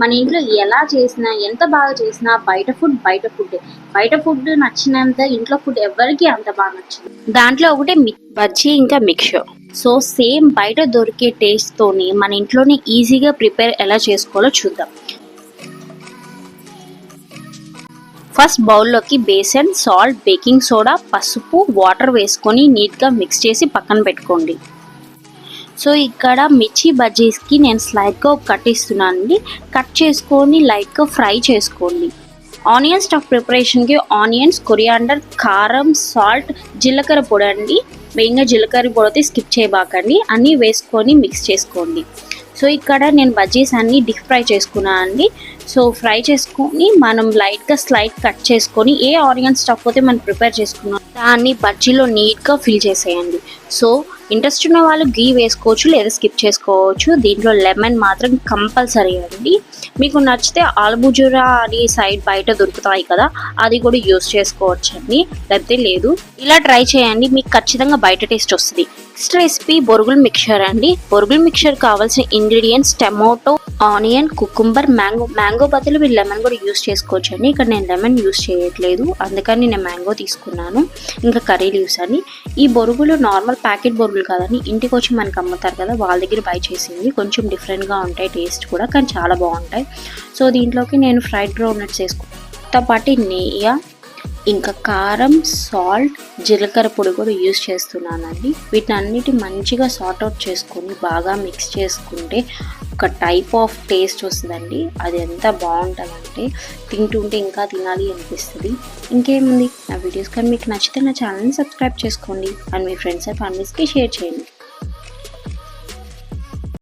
మన ఇంట్లో ఎలా చేసినా ఎంత బాగా చేసినా బయట ఫుడ్ బయట ఫుడ్ బయట ఫుడ్ నచ్చినంత ఇంట్లో ఫుడ్ ఎవరికి అంత బాగా నచ్చదు. దాంట్లో ఒకటే బజ్జీ ఇంకా మిక్చర్. సో సేమ్ బయట దొరికే టేస్ట్ తోని మన ఇంట్లోనే ఈజీగా ప్రిపేర్ ఎలా చేసుకోవాలో చూద్దాం. ఫస్ట్ బౌల్లోకి బేసన్ సాల్ట్ బేకింగ్ సోడా పసుపు వాటర్ వేసుకొని నీట్గా మిక్స్ చేసి పక్కన పెట్టుకోండి. సో ఇక్కడ మిర్చి బజ్జీస్కి నేను స్లైట్గా కట్ ఇస్తున్నాను అండి కట్ చేసుకొని లైట్గా ఫ్రై చేసుకోండి. ఆనియన్ స్టఫ్ ప్రిపరేషన్కి ఆనియన్స్ కొరియాండర్ కారం సాల్ట్ జీలకర్ర పొడి అండి. మెయిన్గా జీలకర్ర పొడి అయితే స్కిప్ చేయబాకండి. అన్నీ వేసుకొని మిక్స్ చేసుకోండి. సో ఇక్కడ నేను బజ్జీస్ అన్ని డీప్ ఫ్రై చేసుకున్నాను అండి సో ఫ్రై చేసుకొని మనం లైట్గా స్లైడ్ కట్ చేసుకొని ఏ ఆనియన్ స్టఫ్ అయితే మనం ప్రిపేర్ చేసుకున్నాం. దాన్ని బజ్జీలో నీట్గా ఫిల్ చేసేయండి. సో ఇంట్రెస్ట్ ఉన్న వాళ్ళు గీ వేసుకోవచ్చు లేదా స్కిప్ చేసుకోవచ్చు. దీంట్లో లెమన్ మాత్రం కంపల్సరీ అండి. మీకు నచ్చితే ఆలుబుజురా అని సైడ్ బయట దొరుకుతాయి కదా అది కూడా యూస్ చేసుకోవచ్చు అండి లేకపోతే లేదు. ఇలా ట్రై చేయండి మీకు ఖచ్చితంగా బయట టేస్ట్ వస్తుంది. నెక్స్ట్ రెసిపీ బొరుగుల మిక్చర్ అండి. బొరుగుల మిక్చర్ కావాల్సిన ingredients tomato onion cucumber mango mango బదులు మీరు లెమన్ కూడా యూస్ చేసుకోవచ్చు అండి ఇక్కడ నేను లెమన్ యూస్ చేయట్లేదు. అందుకని నేను మ్యాంగో తీసుకున్నాను. ఇంకా కర్రీ లీవ్స్ అని ఈ బొరుగులు నార్మల్ ప్యాకెట్ బొరుగులు కాదని ఇంటికి వచ్చి మనకి అమ్ముతారు కదా వాళ్ళ దగ్గర బై చేసింది కొంచెం డిఫరెంట్గా ఉంటాయి టేస్ట్ కూడా కానీ చాలా బాగుంటాయి. సో దీంట్లోకి నేను ఫ్రైడ్ గ్రౌండ్ నట్స్ వేసుకుంటా పాటు నెయ్యి ఇంకా కారం సాల్ట్ జీలకర్ర పొడి కూడా యూస్ చేస్తున్నానండి. వీటిని అన్నిటి మంచిగా సార్ట్ అవుట్ చేసుకొని బాగా మిక్స్ చేసుకుంటే ఒక టైప్ ఆఫ్ టేస్ట్ వస్తుందండి. అది ఎంత బాగుంటుందంటే తింటుంటే ఇంకా తినాలి అనిపిస్తుంది. ఇంకేముంది? నా వీడియోస్ కానీ మీకు నచ్చితే నా ఛానల్ని సబ్స్క్రైబ్ చేసుకోండి. అండ్ మీ ఫ్రెండ్స్ అండ్ ఫ్యామిలీస్కి షేర్ చేయండి.